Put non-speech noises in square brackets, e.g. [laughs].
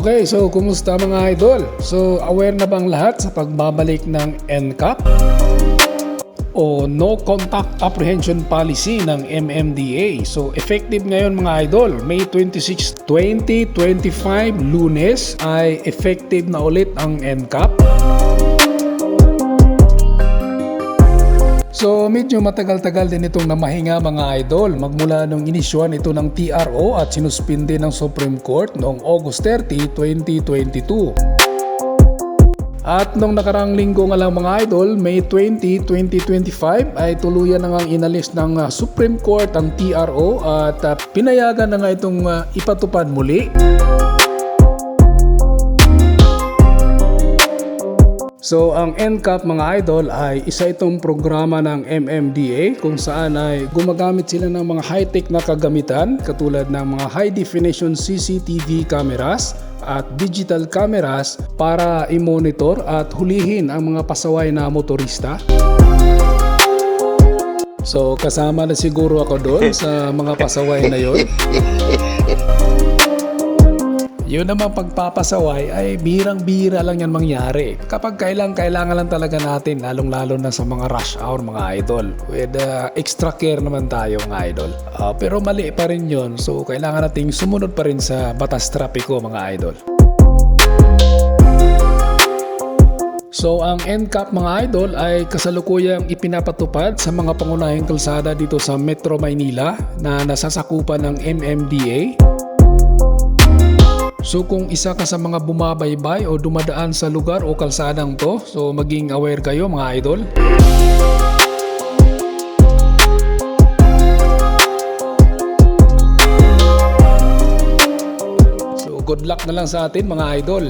Okay, so kumusta mga idol? So aware na bang lahat sa pagbabalik ng NCAP? o No Contact Apprehension Policy ng MMDA. So effective ngayon mga idol, May 26, 2025, lunes ay effective na ulit ang NCAP. So medyo matagal-tagal din itong namahinga mga idol magmula nung inisyuan ito ng TRO at sinuspinde ng Supreme Court noong August 30, 2022. At nung nakarang linggo nga lang mga idol, May 20, 2025 ay tuluyan na nga inalis ng uh, Supreme Court ang TRO at uh, pinayagan na nga itong uh, ipatupad muli. So ang NCAP mga idol ay isa itong programa ng MMDA kung saan ay gumagamit sila ng mga high-tech na kagamitan katulad ng mga high definition CCTV cameras at digital cameras para i-monitor at hulihin ang mga pasaway na motorista. So kasama na siguro ako doon sa mga pasaway na yon. [laughs] Yun naman pagpapasaway ay birang-bira lang yan mangyari. Kapag kailang kailangan lang talaga natin, lalong-lalo na sa mga rush hour mga idol. With uh, extra care naman tayo mga idol. Uh, pero mali pa rin yun. So kailangan nating sumunod pa rin sa batas trapiko mga idol. So ang NCAP mga idol ay kasalukuyang ipinapatupad sa mga pangunahing kalsada dito sa Metro Maynila na nasasakupan ng MMDA. So kung isa ka sa mga bumabaybay o dumadaan sa lugar o kalsadang to, so maging aware kayo mga idol. So good luck na lang sa atin mga idol.